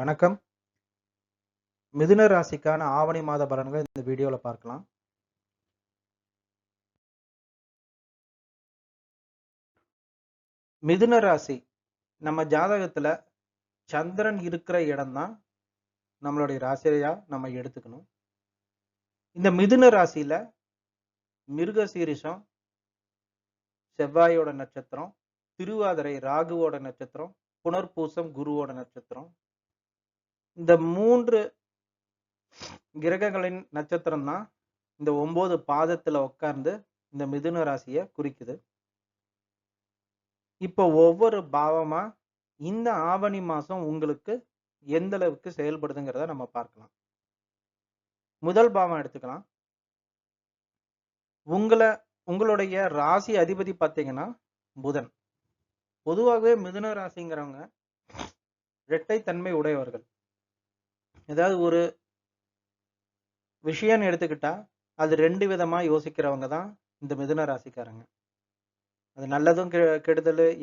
வணக்கம். மிதுன ராசிக்கான ஆவணி மாத பலன்கள் இந்த வீடியோல பார்க்கலாம். மிதுன ராசி நம்ம ஜாதகத்துல சந்திரன் இருக்கிற இடம் தான் நம்மளுடைய ராசியாக நம்ம எடுத்துக்கணும். இந்த மிதுன ராசியில மிருகசீரிஷம் செவ்வாயோட நட்சத்திரம், திருவாதிரை ராகுவோட நட்சத்திரம், புனர்பூசம் குருவோட நட்சத்திரம். இந்த மூன்று கிரகங்களின் நட்சத்திரம் தான் இந்த ஒன்பது பாதத்துல உட்கார்ந்து இந்த மிதுன ராசியை குறிக்குது. இப்போ ஒவ்வொரு பாவமா இந்த ஆவணி மாசம் உங்களுக்கு எந்த அளவுக்கு செயல்படுதுங்கிறத நம்ம பார்க்கலாம். முதல் பாவம் எடுத்துக்கலாம். உங்களை உங்களுடைய ராசி அதிபதி பார்த்தீங்கன்னா புதன். பொதுவாகவே மிதுன ராசிங்கிறவங்க இரட்டைத்தன்மை உடையவர்கள். ஏதாவது ஒரு விஷயம்னு எடுத்துக்கிட்டா, அது ரெண்டு விதமாக யோசிக்கிறவங்க தான் இந்த மிதுன ராசிக்காரங்க. அது நல்லதும், கெ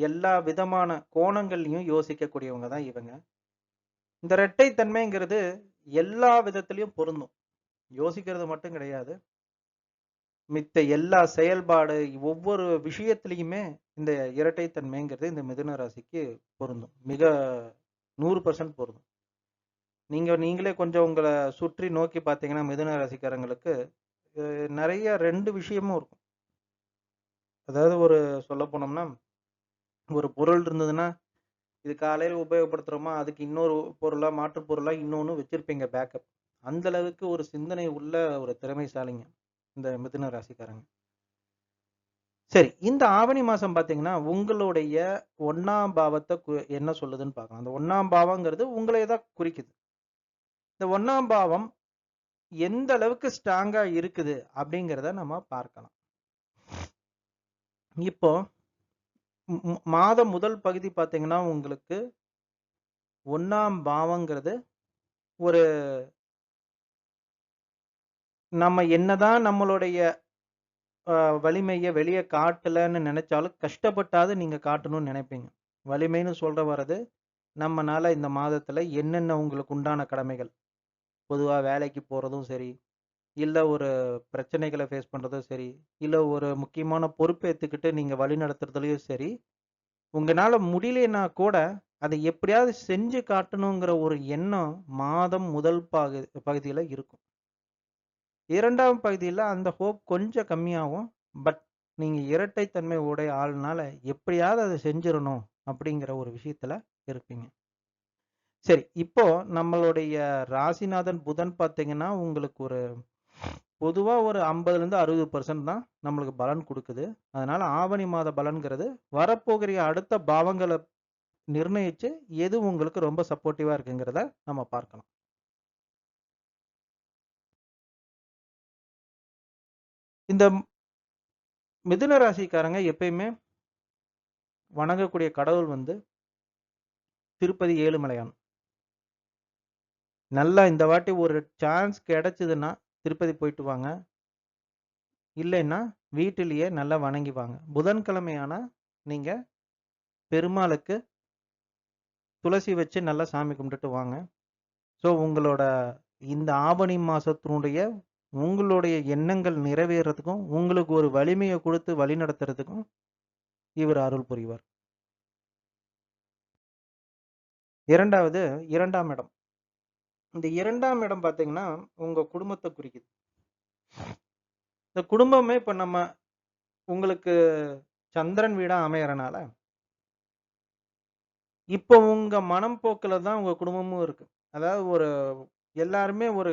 எல்லா விதமான கோணங்கள்லையும் யோசிக்கக்கூடியவங்க தான் இவங்க. இந்த இரட்டைத்தன்மைங்கிறது எல்லா விதத்துலையும் பொருந்தும். யோசிக்கிறது மட்டும் கிடையாது. மித்த எல்லா செயல்பாடு, ஒவ்வொரு விஷயத்துலையுமே இந்த இரட்டைத்தன்மைங்கிறது இந்த மிதுன ராசிக்கு பொருந்தும். மிக 100% பொருந்தும். நீங்கள் நீங்களே கொஞ்சம் உங்களை சுற்றி நோக்கி பார்த்தீங்கன்னா, மிதுன ராசிக்காரங்களுக்கு நிறைய ரெண்டு விஷயமும் இருக்கும். அதாவது ஒரு சொல்ல போனோம்னா, ஒரு பொருள் இருந்ததுன்னா, இது காலையில் உபயோகப்படுத்துறோமா, அதுக்கு இன்னொரு பொருளாக மாற்று பொருளாக இன்னொன்று வச்சிருப்பீங்க பேக்கப். அந்த அளவுக்கு ஒரு சிந்தனை உள்ள ஒரு திறமைசாலிங்க. இந்த மிதுன ராசிக்காரங்க. சரி, இந்த ஆவணி மாதம் பார்த்தீங்கன்னா, உங்களுடைய ஒன்றாம் பாவத்தை கு என்ன சொல்லுதுன்னு பார்க்கலாம். அந்த ஒன்றாம் பாவங்கிறது உங்களே தான் குறிக்குது. இந்த 1ஆம் பாவம் எந்த அளவுக்கு ஸ்ட்ராங்கா இருக்குது அப்படிங்கிறத நம்ம பார்க்கலாம். இப்போ மாத மாதம் முதல் பகுதி பார்த்தீங்கன்னா, உங்களுக்கு ஒன்னாம் பாவங்கிறது ஒரு நம்ம என்னதான் நம்மளுடைய வலிமையை வெளியே காட்டலன்னு நினைச்சாலும் கஷ்டப்பட்டாவது நீங்க காட்டணும்னு நினைப்பீங்க வலிமைன்னு சொல்ற வர்றது, நம்மனால இந்த மாதத்துல என்னென்ன உங்களுக்கு உண்டான கடமைகள், பொதுவாக வேலைக்கு போகிறதும் சரி, இல்லை ஒரு பிரச்சனைகளை ஃபேஸ் பண்ணுறதும் சரி, இல்லை ஒரு முக்கியமான பொறுப்பேற்றுக்கிட்டு நீங்கள் வழி நடத்துறதுலையும் சரி, உங்களால் முடியலன்னா கூட, அதை எப்படியாவது செஞ்சு காட்டணுங்கிற ஒரு எண்ணம் மாதம் முதல் பகு பகுதியில் இருக்கும். இரண்டாம் பகுதியில் அந்த ஹோப் கொஞ்சம் கம்மியாகும். பட் நீங்கள் இரட்டைத்தன்மை உடைய ஆள்னால, எப்படியாவது அதை செஞ்சிடணும் அப்படிங்கிற ஒரு விஷயத்தில் இருப்பீங்க. சரி, இப்போ நம்மளுடைய ராசிநாதன் புதன் பார்த்தீங்கன்னா, உங்களுக்கு ஒரு பொதுவா ஒரு 50லேருந்து 60% தான் நம்மளுக்கு பலன் குடுக்குது. அதனால ஆவணி மாத பலன்கிறது வரப்போகிற அடுத்த பாவங்கள நிர்ணயிச்சு, எது உங்களுக்கு ரொம்ப சப்போர்ட்டிவா இருக்குங்கிறத நம்ம பார்க்கலாம். இந்த மிதுன ராசிக்காரங்க எப்பயுமே வணங்கக்கூடிய கடவுள் வந்து திருப்பதி ஏழுமலையான். நல்லா இந்த வாட்டி ஒரு சான்ஸ் கிடைச்சதுன்னா, திருப்பதி போயிட்டு வாங்க. இல்லைன்னா, வீட்டிலேயே நல்லா வணங்கி வாங்க. புதன்கிழமை நீங்கள் பெருமாளுக்கு துளசி வச்சு நல்லா சாமி கும்பிட்டுட்டு வாங்க. ஸோ, உங்களோட இந்த ஆவணி மாதத்தினுடைய உங்களுடைய எண்ணங்கள் நிறைவேறதுக்கும், உங்களுக்கு ஒரு வலிமையை கொடுத்து வழி நடத்துறதுக்கும் இவர் அருள் புரிவார். 2வது 2ஆம் இடம். இந்த இரண்டாம் இடம் பார்த்தீங்கன்னா, உங்க குடும்பத்தை குறிக்குது. இந்த குடும்பமே இப்ப நம்ம உங்களுக்கு சந்திரன் வீடா அமையறனால இப்போ உங்க மனம் போக்கில் தான் உங்க குடும்பமும் இருக்கு. அதாவது ஒரு எல்லாருமே ஒரு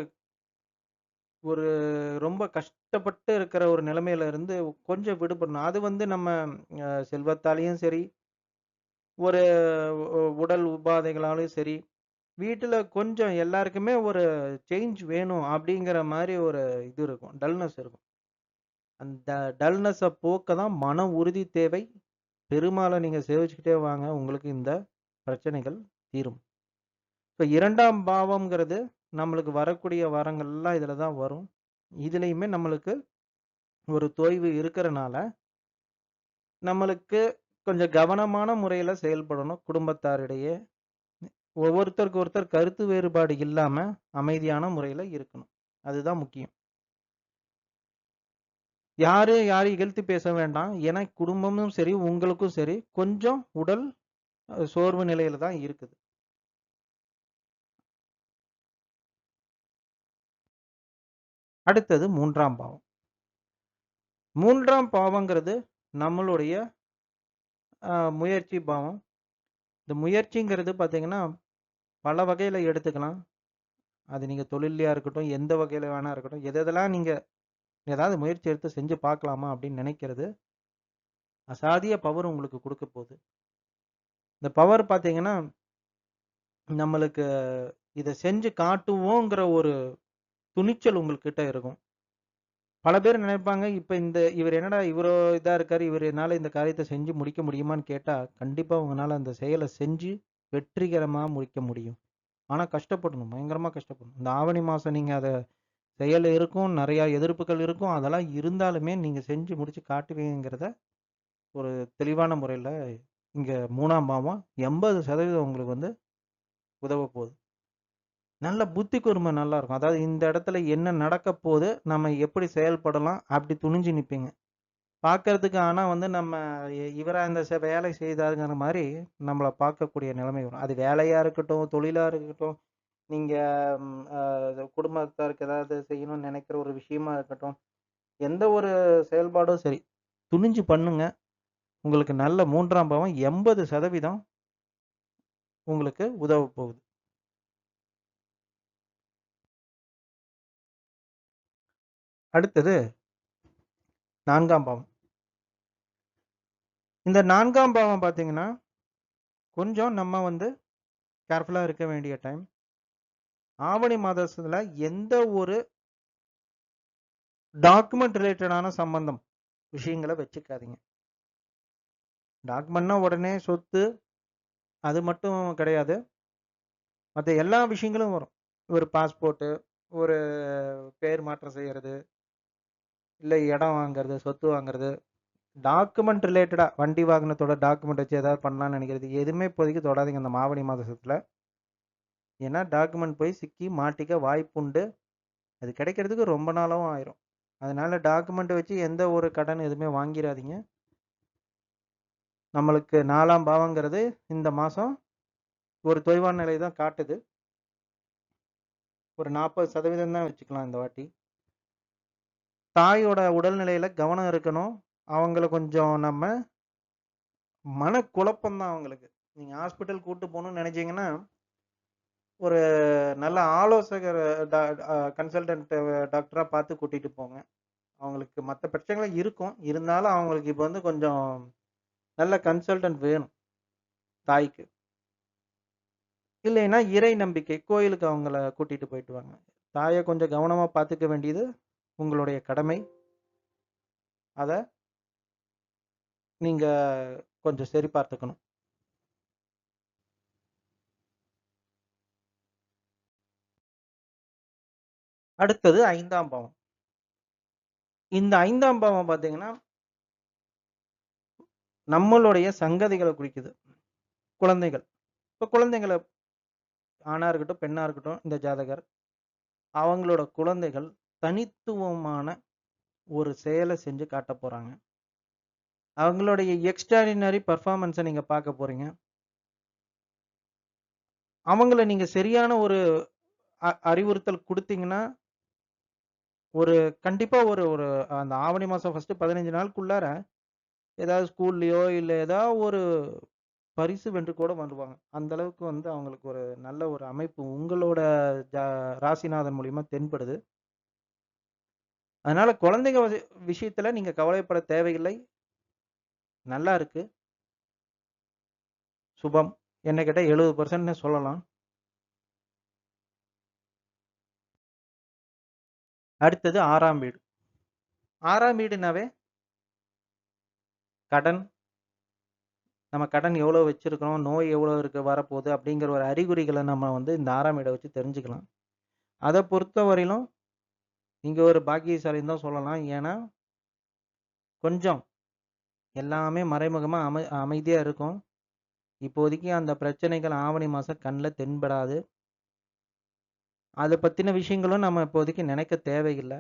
ஒரு ரொம்ப கஷ்டப்பட்டு இருக்கிற ஒரு நிலைமையில இருந்து கொஞ்சம் விடுபடணும். அது வந்து நம்ம செல்வத்தாலையும் சரி, ஒரு உடல் உபாதைகளாலும் சரி, வீட்டில் கொஞ்சம் எல்லாருக்குமே ஒரு சேஞ்ச் வேணும் அப்படிங்கிற மாரி ஒரு இது இருக்கும். டல்னஸ் இருக்கும். அந்த டல்னஸ போக்க தான் மன உறுதி தேவை. பெருமாள நீங்க சேவிச்சுக்கிட்டே வாங்க. உங்களுக்கு இந்த பிரச்சனைகள் தீரும். இப்ப 2ஆம் பாவம்ங்கிறது நம்மளுக்கு வரக்கூடிய வரங்கள்லாம் இதுல தான் வரும். இதுலயுமே நம்மளுக்கு ஒரு தொய்வு இருக்கறனால, நம்மளுக்கு கொஞ்சம் கவனமான முறையில செயல்படணும் குடும்பத்தாரிடையே. ஒவ்வொருத்தருக்கு ஒருத்தர் கருத்து வேறுபாடு இல்லாம அமைதியான முறையில இருக்கணும். அதுதான் முக்கியம். யாரு யாரையும் இகழ்த்தி பேச வேண்டாம். ஏன்னா குடும்பமும் சரி, உங்களுக்கும் சரி கொஞ்சம் உடல் சோர்வு நிலையில தான் இருக்குது. அடுத்தது மூன்றாம் பாவம். மூன்றாம் பாவங்கிறது நம்மளுடைய முயற்சி பாவம். இந்த முயற்சிங்கிறது பார்த்தீங்கன்னா, பல வகையில் எடுத்துக்கலாம். அது நீங்கள் தொழிலையாக இருக்கட்டும், எந்த வகையில் வேணா இருக்கட்டும். எது எதெல்லாம் நீங்கள் ஏதாவது முயற்சி எடுத்து செஞ்சு பார்க்கலாமா அப்படின்னு நினைக்கிறது, அசாதிய பவர் உங்களுக்கு கொடுக்க போகுது இந்த பவர் பார்த்தீங்கன்னா, நம்மளுக்கு இதை செஞ்சு காட்டுவோங்கிற ஒரு துணிச்சல் உங்கள்கிட்ட இருக்கும். பல பேர் நினைப்பாங்க, இப்போ இந்த இவர் என்னடா இவரு இதாக இருக்கார் இவர் என்னால் இந்த காரியத்தை செஞ்சு முடிக்க முடியுமான்னு கேட்டால் கண்டிப்பாக உங்களால் அந்த செயலை செஞ்சு வெற்றிகரமாக முடிக்க முடியும். ஆனால் கஷ்டப்படணும். பயங்கரமாக கஷ்டப்படணும். இந்த ஆவணி மாதம் நீங்கள் அதை செயல் இருக்கும், நிறையா எதிர்ப்புகள் இருக்கும். அதெல்லாம் இருந்தாலுமே நீங்கள் செஞ்சு முடித்து காட்டுவீங்கிறத ஒரு தெளிவான முறையில் இங்கே மூணாம் பாவம் 80% உங்களுக்கு வந்து உதவ போகுது நல்ல புத்தி கூர்மை நல்லா இருக்கும். அதாவது இந்த இடத்துல என்ன நடக்க போகுது நம்ம எப்படி செயல்படலாம், அப்படி துணிஞ்சு நிற்பீங்க பார்க்கறதுக்கு ஆனால் வந்து நம்ம இவராக இந்த செ வேலை செய்தாருங்கிற மாதிரி நம்மளை பார்க்கக்கூடிய நிலைமை வரும். அது வேலையாக இருக்கட்டும், தொழிலாக இருக்கட்டும், நீங்கள் குடும்பத்தாருக்கு ஏதாவது செய்யணும்னு நினைக்கிற ஒரு விஷயமா இருக்கட்டும். எந்த ஒரு செயல்பாடும் சரி, துணிஞ்சு பண்ணுங்க. உங்களுக்கு நல்ல மூன்றாம் பாவம் 80% உங்களுக்கு உதவ போகுது. அடுத்தது நான்காம் பாவம். இந்த நான்காம் பாவம் பார்த்தீங்கன்னா, கொஞ்சம் நம்ம வந்து கேர்ஃபுல்லாக இருக்க வேண்டிய டைம். ஆவணி மாதத்தில் எந்த ஒரு டாக்குமெண்ட் ரிலேட்டடான சம்பந்தம் விஷயங்கள வச்சுக்காதீங்க. டாக்குமெண்ட்னா உடனே சொத்து, அது மட்டும் கிடையாது. மற்ற எல்லா விஷயங்களும் வரும். ஒரு பாஸ்போர்ட்டு, ஒரு பேர் மாற்றம் செய்யறது. இல்லை இடம் வாங்குறது, சொத்து வாங்குறது. டாக்குமெண்ட் ரிலேட்டடாக வண்டி வாகனத்தோட டாக்குமெண்ட் வச்சு ஏதாவது பண்ணலாம்னு நினைக்கிறது. எதுவுமே இப்போதைக்கு தொடாதீங்க இந்த மாவடி மாதத்துல. ஏன்னா டாக்குமெண்ட் போய் சிக்கி மாட்டிக்க வாய்ப்புண்டு. அது கிடைக்கிறதுக்கு ரொம்ப நாளாகவும் ஆயிரும். அதனால டாக்குமெண்ட்டை வச்சு எந்த ஒரு கடன் எதுவுமே வாங்கிடாதீங்க நம்மளுக்கு நாலாம் பாவங்கிறது இந்த மாதம் ஒரு தொய்வான நிலை தான் காட்டுது. ஒரு 40% தான் வச்சுக்கலாம் இந்த வாட்டி. தாயோட உடல்நிலையில கவனம் இருக்கணும். அவங்கள கொஞ்சம் நம்ம மனக்குழப்பம்தான் அவங்களுக்கு. நீங்க ஹாஸ்பிட்டல் கூட்டு போகணும்னு நினைச்சீங்கன்னா, ஒரு நல்ல ஆலோசகர் கன்சல்டன்ட் டாக்டரா பார்த்து கூட்டிட்டு போங்க. அவங்களுக்கு மற்ற பிரச்சனைகளும் இருக்கும். இருந்தாலும் அவங்களுக்கு இப்போ வந்து கொஞ்சம் நல்ல கன்சல்டன்ட் வேணும். தாய்க்கு. இல்லைன்னா இறை நம்பிக்கை. கோயிலுக்கு அவங்கள கூட்டிட்டு போயிட்டு வாங்க. தாயை கொஞ்சம் கவனமாக பார்த்துக்க வேண்டியது உங்களுடைய கடமை. அத நீங்க கொஞ்சம் சரி பார்த்துக்கணும். அடுத்தது ஐந்தாம் பாவம். இந்த ஐந்தாம் பாவம் பார்த்தீங்கன்னா நம்மளுடைய சங்கதிகளை குறிக்குது. குழந்தைகள். இப்ப குழந்தைங்களை ஆணாக இருக்கட்டும், பெண்ணா இருக்கட்டும் இந்த ஜாதகர். அவங்களோட குழந்தைகள் தனித்துவமான ஒரு செயலை செஞ்சு காட்டப் போறாங்க. அவங்களுடைய எக்ஸ்ட்ராடினரி பர்ஃபார்மன்ஸை நீங்க பார்க்க போறீங்க. அவங்கள நீங்க சரியான ஒரு அ அறிவுறுத்தல் கொடுத்தீங்கன்னா ஒரு கண்டிப்பா ஒரு ஒரு அந்த ஆவணி மாசம் ஃபர்ஸ்ட்டு 15 நாளுக்குள்ளார, ஏதாவது ஸ்கூல்லையோ இல்லை ஏதாவது ஒரு பரிசு வென்று கூட வருவாங்க. அந்த அளவுக்கு வந்து அவங்களுக்கு ஒரு நல்ல ஒரு அமைப்பு உங்களோட ஜா ராசிநாதன் மூலியமா தென்படுது. அதனால குழந்தைங்க விஷயத்துல நீங்க கவலைப்பட தேவையில்லை. நல்லா இருக்கு. சுபம். என்ன கேட்டா எழுபது பர்சன்ட் சொல்லலாம். அடுத்தது ஆறாம் வீடு. ஆறாம் வீடுனாவே கடன். நம்ம கடன் எவ்வளோ வச்சிருக்கிறோம், நோய் எவ்வளோ இருக்கு வரப்போகுது அப்படிங்கிற ஒரு அறிகுறிகளை நம்ம வந்து இந்த ஆறாம் வீடை வச்சு தெரிஞ்சுக்கலாம். அத பொறுத்தவரையிலும் நீங்க ஒரு பாக்கியசாலின்னு தான் சொல்லலாம். ஏன்னா கொஞ்சம் எல்லாமே மறைமுகமா அமை அமைதியா இருக்கும். இப்போதைக்கு அந்த பிரச்சனைகள் ஆவணி மாசம் கண்ணில் தென்படாது. அதை பற்றின விஷயங்களும் நம்ம இப்போதைக்கு நினைக்க தேவையில்லை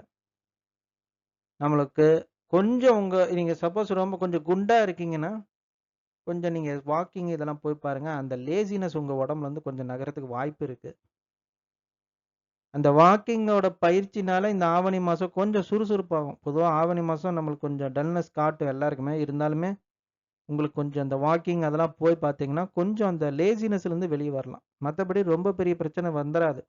நம்மளுக்கு கொஞ்சம் உங்கள் நீங்கள் சப்போஸ் ரொம்ப கொஞ்சம் குண்டாக இருக்கீங்கன்னா, கொஞ்சம் நீங்கள் வாக்கிங் இதெல்லாம் போய் பாருங்கள் அந்த லேசினஸ் உங்கள் உடம்புல வந்து கொஞ்சம் நகரத்துக்கு வாய்ப்பு இருக்குது அந்த வாக்கிங்கோட பயிற்சினால இந்த ஆவணி மாதம் கொஞ்சம் சுறுசுறுப்பாகும். பொதுவாக ஆவணி மாதம் நம்மளுக்கு கொஞ்சம் டல்னஸ் காட்டும் எல்லாருக்குமே. இருந்தாலுமே, உங்களுக்கு கொஞ்சம் அந்த வாக்கிங் அதெல்லாம் போய் பார்த்தீங்கன்னா, கொஞ்சம் அந்த லேசினஸ்லேருந்து வெளியே வரலாம். மற்றபடி ரொம்ப பெரிய பிரச்சனை வந்துடாது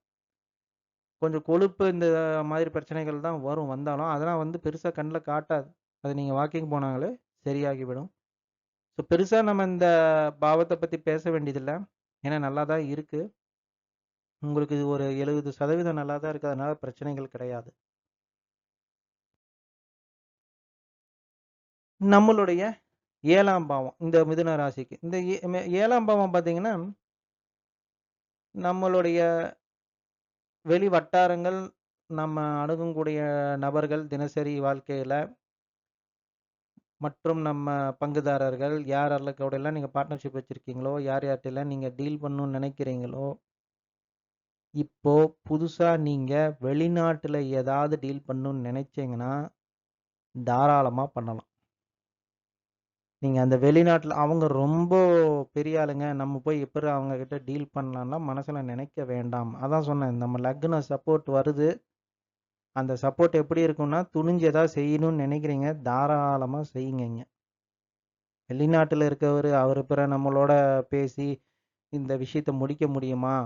கொஞ்சம் கொழுப்பு இந்த மாதிரி பிரச்சனைகள் தான் வரும் வந்தாலும், அதெல்லாம் வந்து பெருசாக கண்ணில் காட்டாது. அது நீங்கள் வாக்கிங் போனாங்களே சரியாகிவிடும். ஸோ பெருசாக நம்ம இந்த பாவத்தை பற்றி பேச வேண்டியதில்லை ஏன்னா நல்லா தான் இருக்குது உங்களுக்கு இது ஒரு 70% நல்லா தான் இருக்குது அதனால பிரச்சனைகள் கிடையாது. நம்மளுடைய ஏழாம் பாவம். இந்த மிதுன ராசிக்கு. இந்த ஏ மெ 7ஆம் பாவம் பார்த்தீங்கன்னா நம்மளுடைய வெளி வட்டாரங்கள், நம்ம அணுகக்கூடிய நபர்கள் தினசரி வாழ்க்கையில் மற்றும் நம்ம பங்குதாரர்கள் யார் யார்ல கூடலாம் நீங்கள் பார்ட்னர்ஷிப் வச்சுருக்கீங்களோ யார் யார்ட்டலாம் நீங்கள் டீல் பண்ணணும்னு நினைக்கிறீங்களோ இப்போ புதுசா நீங்க வெளிநாட்டுல ஏதாவது டீல் பண்ணணும்னு நினைச்சீங்கன்னா, தாராளமா பண்ணலாம். நீங்க அந்த வெளிநாட்டுல அவங்க ரொம்ப பெரிய ஆளுங்க. நம்ம போய் எப்புட்றா அவங்க கிட்ட டீல் பண்ணலாம்லாம் மனசுல நினைக்க வேண்டாம். அதான் சொன்னேன். நம்ம லக்ன சப்போர்ட் வருது. அந்த சப்போர்ட் எப்படி இருக்கும்னா, துணிஞ்சு ஏதாவது செய்யணும்னு நினைக்கிறீங்க, தாராளமா செய்யுங்கங்க. வெளிநாட்டுல இருக்கவரு, அவரு பிற நம்மளோட பேசி, இந்த விஷயத்த முடிக்க முடியுமா?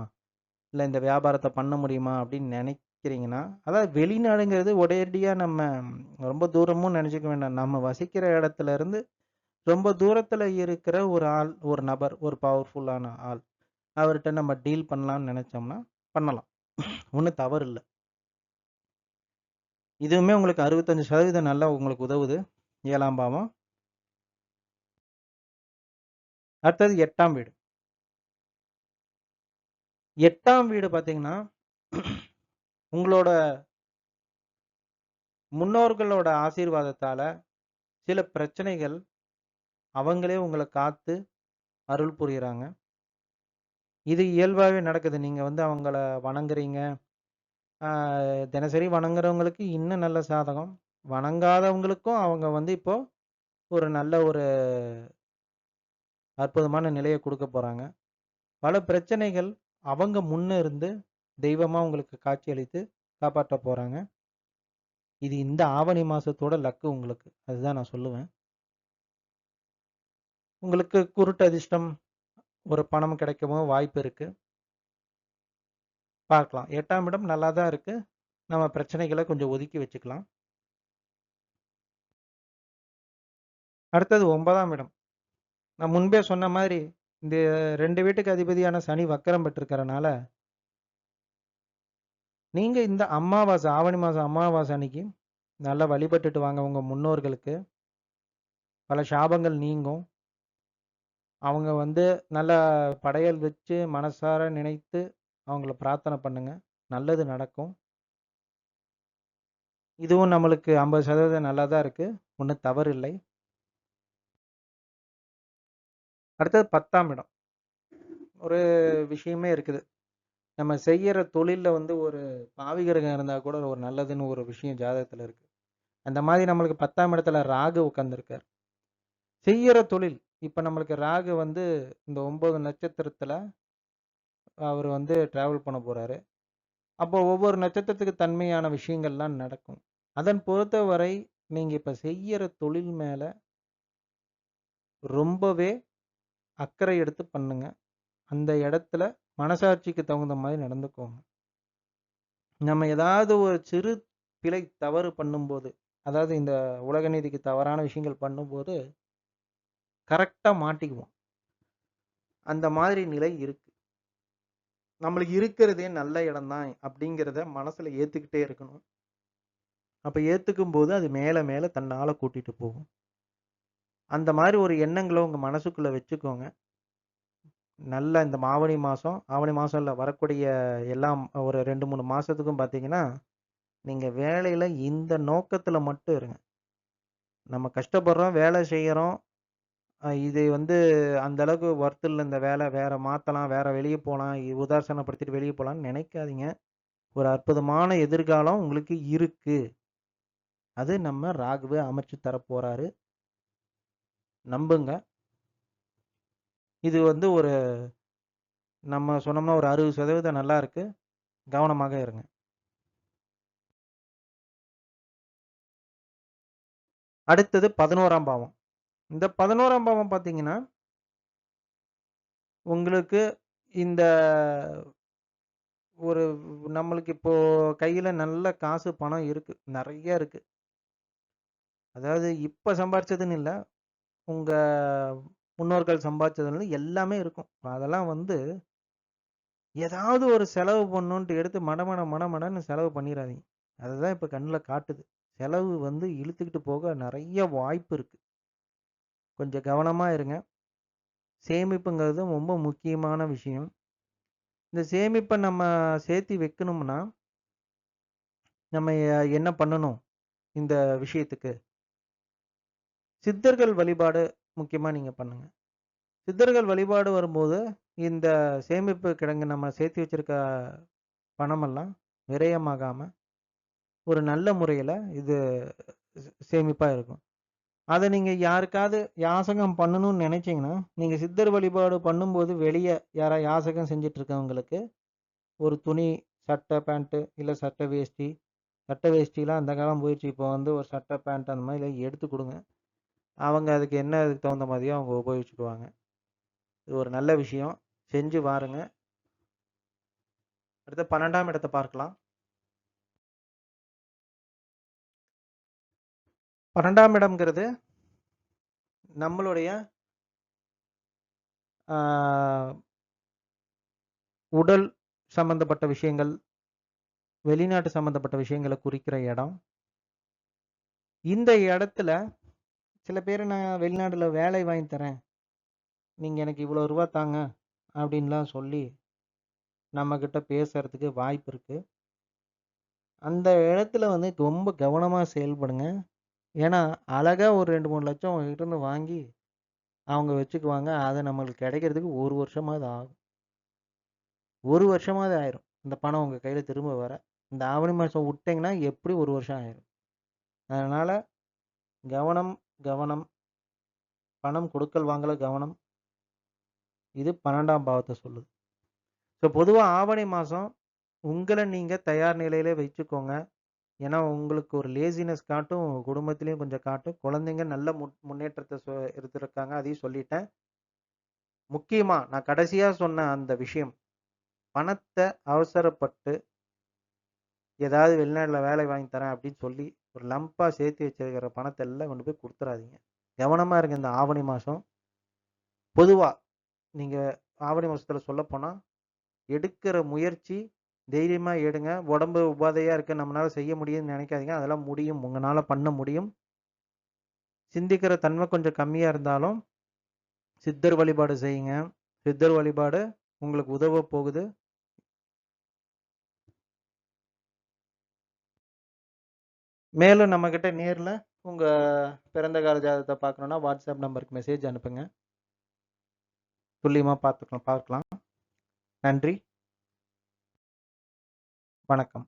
இல்லை இந்த வியாபாரத்தை பண்ண முடியுமா? அப்படின்னு நினைக்கிறீங்கன்னா, அதாவது வெளிநாடுங்கிறது உடனடியாக நம்ம ரொம்ப தூரமும் நினச்சிக்க வேண்டாம். நம்ம வசிக்கிற இடத்துல இருந்து ரொம்ப தூரத்தில் இருக்கிற ஒரு ஆள், ஒரு நபர், ஒரு பவர்ஃபுல்லான ஆள். அவர்கிட்ட நம்ம டீல் பண்ணலாம்னு நினச்சோம்னா பண்ணலாம். ஒன்றும் தவறு இல்லை இதுவுமே உங்களுக்கு 65% நல்லா உங்களுக்கு உதவுது. ஏழாம் பாவம். அடுத்தது எட்டாம் வீடு. எட்டாம் வீடு பார்த்தீங்கன்னா, உங்களோட முன்னோர்களோட ஆசீர்வாதத்தால் சில பிரச்சனைகள் அவங்களே உங்களை காத்து அருள் புரிகிறாங்க இது இயல்பாகவே நடக்குது. நீங்கள் வந்து அவங்கள வணங்குறீங்க. தினசரி வணங்குறவங்களுக்கு இன்னும் நல்ல சாதகம். வணங்காதவங்களுக்கும் அவங்க வந்து இப்போ ஒரு நல்ல ஒரு அற்புதமான நிலையை கொடுக்க போகிறாங்க பல பிரச்சனைகள் அவங்க முன்ன இருந்து தெய்வமாக உங்களுக்கு காட்சியளித்து காப்பாற்ற போகிறாங்க இது இந்த ஆவணி மாதத்தோட லக்கு உங்களுக்கு. அதுதான் நான் சொல்லுவேன். உங்களுக்கு குருட்டு அதிர்ஷ்டம், ஒரு பணம் கிடைக்கவும் வாய்ப்பு இருக்குது பார்க்கலாம். எட்டாம் இடம் நல்லா தான் இருக்குது நம்ம பிரச்சனைகளை கொஞ்சம் ஒதுக்கி வச்சுக்கலாம். அடுத்தது ஒன்பதாம் இடம். நான் முன்பே சொன்ன மாதிரி, இந்த 2 வீட்டுக்கு அதிபதியான சனி வக்கரம் பெற்றிருக்கிறனால நீங்க இந்த அமாவாசை, ஆவணி மாசம் அமாவாசை அன்னைக்கு நல்லா வழிபட்டுட்டு வாங்க உங்க முன்னோர்களுக்கு. பல சாபங்கள் நீங்கும். அவங்க வந்து நல்லா படையல் வச்சு மனசார நினைத்து அவங்கள பிரார்த்தனை பண்ணுங்க. நல்லது நடக்கும். இதுவும் நம்மளுக்கு 50% நல்லா தான் இருக்கு. ஒண்ணும் தவறு இல்லை. அடுத்தது 10ஆம் இடம். ஒரு விஷயமே இருக்குது. நம்ம செய்கிற தொழிலில் வந்து ஒரு பாவிகிரகம் இருந்தால் கூட ஒரு நல்லதுன்னு ஒரு விஷயம் ஜாதகத்தில் இருக்குது அந்த மாதிரி நம்மளுக்கு 10ஆம் இடத்துல ராகு உட்காந்துருக்கார் செய்கிற தொழில், இப்போ நம்மளுக்கு ராகு வந்து இந்த ஒம்பது நட்சத்திரத்தில் அவர் வந்து ட்ராவல் பண்ண போகிறாரு அப்போ ஒவ்வொரு நட்சத்திரத்துக்கு தன்மையான விஷயங்கள்லாம் நடக்கும். அதன் பொறுத்தவரை நீங்கள் இப்போ செய்கிற தொழில் மேலே ரொம்பவே அக்கறை எடுத்து பண்ணுங்க. அந்த இடத்துல மனசாட்சிக்கு தகுந்த மாதிரி நடந்துக்கோங்க. நம்ம ஏதாவது ஒரு சிறு பிழை தவறு பண்ணும்போது, அதாவது இந்த உலக நீதிக்கு தவறான விஷயங்கள் பண்ணும்போது, கரெக்டாக மாட்டிக்குவோம். அந்த மாதிரி நிலை இருக்கு. நம்மளுக்கு இருக்கிறதே நல்ல இடம் தான் அப்படிங்கிறத மனசுல ஏத்துக்கிட்டே இருக்கணும். அப்ப ஏத்துக்கும்போது அது மேல மேல தன்னால கூட்டிட்டு போகும். அந்த மாதிரி ஒரு எண்ணங்களை உங்கள் மனசுக்குள்ளே வச்சுக்கோங்க. நல்ல இந்த ஆவணி மாதம் ஆவணி மாதம் இல்லை வரக்கூடிய எல்லாம் ஒரு ரெண்டு மூணு மாதத்துக்கும் பார்த்தீங்கன்னா, நீங்கள் வேலையில் இந்த நோக்கத்தில் மட்டும் இருங்க. நம்ம கஷ்டப்படுறோம், வேலை செய்கிறோம் இது வந்து அந்த அளவுக்கு ஒர்த் இந்த வேலை. வேற மாற்றலாம் வேற வெளியே போகலாம் உதாசனப்படுத்திட்டு வெளியே போகலான்னு நினைக்காதீங்க ஒரு அற்புதமான எதிர்காலம் உங்களுக்கு இருக்கு. அது நம்ம ராகுவே அமைச்சு தரப்போறாரு. நம்புங்க. இது வந்து ஒரு நம்ம சொன்னோம்னா ஒரு 60% நல்லா இருக்கு. கவனமாக இருங்க. அடுத்தது 11ஆம் பாவம். இந்த 11ஆம் பாவம் பார்த்தீங்கன்னா உங்களுக்கு இந்த ஒரு நம்மளுக்கு இப்போ கையில் நல்ல காசு, பணம் இருக்கு. நிறைய இருக்கு. அதாவது இப்போ சம்பாரிச்சதுன்னு இல்லை உங்க முன்னோர்கள் சம்பாதிச்சதுல எல்லாமே இருக்கும். அதெல்லாம் வந்து ஏதாவது ஒரு செலவு பண்ணணுன்ட்டு எடுத்து மடமட மடமடன்னு செலவு பண்ணிறாதீங்க. அதுதான் இப்ப கண்ல காட்டுது. செலவு வந்து இழுத்துக்கிட்டு போக நெறைய வாய்ப்பு இருக்கு. கொஞ்சம் கவனமா இருங்க. சேமிப்புங்கிறது ரொம்ப முக்கியமான விஷயம். இந்த சேமிப்ப நம்ம சேர்த்தி வைக்கணும்னா நம்ம எ என்ன பண்ணணும்? இந்த விஷயத்துக்கு? சித்தர்கள் வழிபாடு முக்கியமாக நீங்கள் பண்ணுங்கள் சித்தர்கள் வழிபாடு வரும்போது, இந்த சேமிப்பு கிடங்கு நம்ம சேர்த்து வச்சிருக்க பணமெல்லாம் விரயமாகாமல் ஒரு நல்ல முறையில் இது சேமிப்பாக இருக்கும். அதை நீங்கள் யாருக்காவது யாசகம் பண்ணணும்னு நினச்சிங்கன்னா நீங்கள் சித்தர் வழிபாடு பண்ணும்போது வெளியே யாரா யாசகம் செஞ்சிட்ருக்கவங்களுக்கு ஒரு துணி, சட்டை, பேண்ட்டு இல்லை சட்டை, வேஷ்டி. சட்டை, வேஷ்டிலாம் அந்த காலம் போயிடுச்சு இப்போ வந்து ஒரு சட்டை, பேண்ட் அந்த மாதிரி எடுத்து கொடுங்க அவங்க அதுக்கு என்ன அதுக்கு தகுந்த மாதிரியோ அவங்க உபயோகிச்சுக்குவாங்க. இது ஒரு நல்ல விஷயம். செஞ்சு பாருங்க. அடுத்து பன்னெண்டாம் இடத்தை பார்க்கலாம். 12ஆம் இடம்ங்கிறது நம்மளுடைய உடல் சம்மந்தப்பட்ட விஷயங்கள், வெளிநாட்டு சம்மந்தப்பட்ட விஷயங்களை குறிக்கிற இடம். இந்த இடத்துல சில பேர் நான் வெளிநாட்டில் வேலை வாங்கி தரேன். நீங்கள் எனக்கு இவ்வளோ ரூபா தாங்க, அப்படின்லாம் சொல்லி நம்மக்கிட்ட பேசுகிறதுக்கு வாய்ப்பு இருக்குது அந்த இடத்துல வந்து ரொம்ப கவனமாக செயல்படுங்க. ஏன்னா, அழகாக ஒரு 2, 3 லட்சம் உங்ககிட்ட இருந்து வாங்கி, அவங்க வச்சுக்குவாங்க. அது நம்மளுக்கு கிடைக்கிறதுக்கு ஒரு வருஷமாவது ஆகும். ஒரு வருஷமாவது ஆயிரும். இந்த பணம் உங்கள் கையில் திரும்ப வர. இந்த ஆவணி மாதம் விட்டிங்கன்னா எப்படி ஒரு வருஷம் ஆயிரும். அதனால் கவனம், கவனம். பணம் கொடுக்கல் வாங்கல கவனம். இது பன்னெண்டாம் பாவத்தை சொல்லுது. ஸோ பொதுவாக ஆவணி மாதம் உங்களை நீங்கள் தயார் நிலையில வச்சுக்கோங்க. ஏன்னா, உங்களுக்கு ஒரு லேசினஸ் காட்டும், உங்கள் குடும்பத்திலையும் கொஞ்சம் காட்டும். குழந்தைங்க நல்ல மு முன்னேற்றத்தை சொ அதையும் சொல்லிட்டேன். முக்கியமா நான் கடைசியாக சொன்ன அந்த விஷயம். பணத்தை அவசரப்பட்டு ஏதாவது வெளிநாட்டில் வேலை வாங்கி தரேன் அப்படின்னு சொல்லி, ஒரு லம்பாக சேர்த்து வச்சிருக்கிற பணத்தை எல்லாம் கொண்டு போய் கொடுத்துடாதீங்க கவனமாக இருங்க இந்த ஆவணி மாதம் பொதுவாக நீங்கள் ஆவணி மாதத்தில் சொல்லப்போனால் எடுக்கிற முயற்சி தைரியமாக எடுங்க. உடம்பு உபாதையாக இருக்குது நம்மனால செய்ய முடியும்னு நினைக்காதீங்க அதெல்லாம் முடியும். உங்களால் பண்ண முடியும். சிந்திக்கிற தன்மை கொஞ்சம் கம்மியாக இருந்தாலும், சித்தர் வழிபாடு செய்யுங்க. சித்தர் வழிபாடு உங்களுக்கு உதவ போகுது. மேலும் நம்மக்கிட்ட நேரில் உங்க பிறந்த கால ஜாதகத்தை பார்க்கணும்னா, வாட்ஸ்அப் நம்பருக்கு மெசேஜ் அனுப்புங்க. துல்லியமாக பார்த்துக்கலாம் பார்க்கலாம். நன்றி. வணக்கம்.